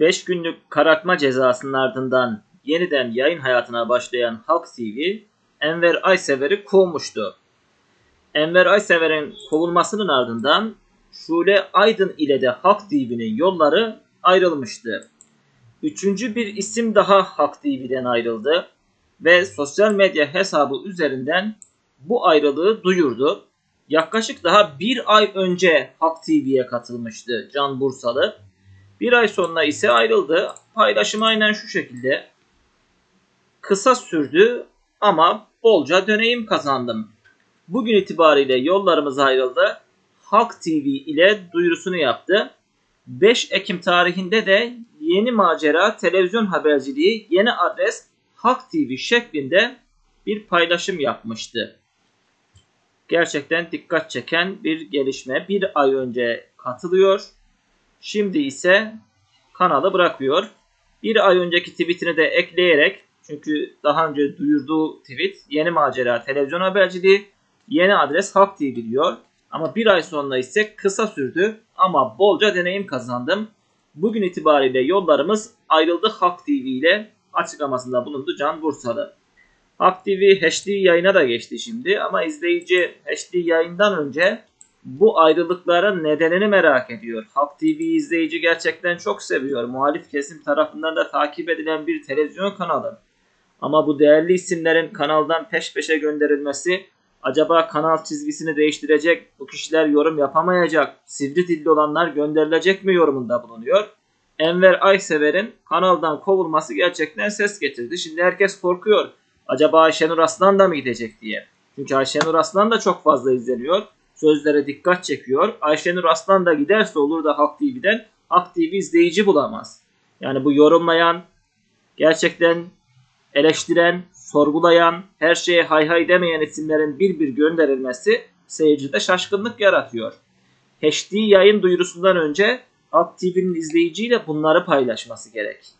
5 günlük karartma cezasının ardından yeniden yayın hayatına başlayan Halk TV, Enver Aysever'i kovmuştu. Enver Aysever'in kovulmasının ardından Şule Aydın ile de Halk TV'nin yolları ayrılmıştı. Üçüncü bir isim daha Halk TV'den ayrıldı ve sosyal medya hesabı üzerinden bu ayrılığı duyurdu. Yaklaşık daha bir ay önce Halk TV'ye katılmıştı Can Bursalı. Bir ay sonra ise ayrıldı. Paylaşım aynen şu şekilde. Kısa sürdü ama bolca deneyim kazandım. Bugün itibariyle yollarımız ayrıldı. Halk TV ile duyurusunu yaptı. 5 Ekim tarihinde de yeni macera televizyon haberciliği yeni adres Halk TV şeklinde bir paylaşım yapmıştı. Gerçekten dikkat çeken bir gelişme. Bir ay önce katılıyor. Şimdi ise kanalı bırakıyor. Bir ay önceki tweetini de ekleyerek çünkü daha önce duyurduğu tweet yeni macera televizyon haberciliği yeni adres Halk TV diyor. Ama bir ay sonra ise kısa sürdü ama bolca deneyim kazandım. Bugün itibariyle yollarımız ayrıldı Halk TV ile açıklamasında bulundu Can Bursalı. Halk TV HD yayına da geçti şimdi ama izleyici HD yayından önce bu ayrılıkların nedenini merak ediyor. Halk TV izleyici gerçekten çok seviyor. Muhalif kesim tarafından da takip edilen bir televizyon kanalı. Ama bu değerli isimlerin kanaldan peş peşe gönderilmesi acaba kanal çizgisini değiştirecek, bu kişiler yorum yapamayacak, sivri dilli olanlar gönderilecek mi yorumunda bulunuyor. Enver Aysever'in kanaldan kovulması gerçekten ses getirdi. Şimdi herkes korkuyor. Acaba Ayşenur Aslan da mı gidecek diye. Çünkü Ayşenur Aslan da çok fazla izleniyor. Sözlere dikkat çekiyor. Ayşenur Aslan da giderse olur da Halk TV'den Halk TV izleyici bulamaz. Yani bu yorumlayan, gerçekten eleştiren, sorgulayan, her şeye hay hay demeyen isimlerin bir bir gönderilmesi seyircide şaşkınlık yaratıyor. HD yayın duyurusundan önce Halk TV'nin izleyiciyle bunları paylaşması gerek.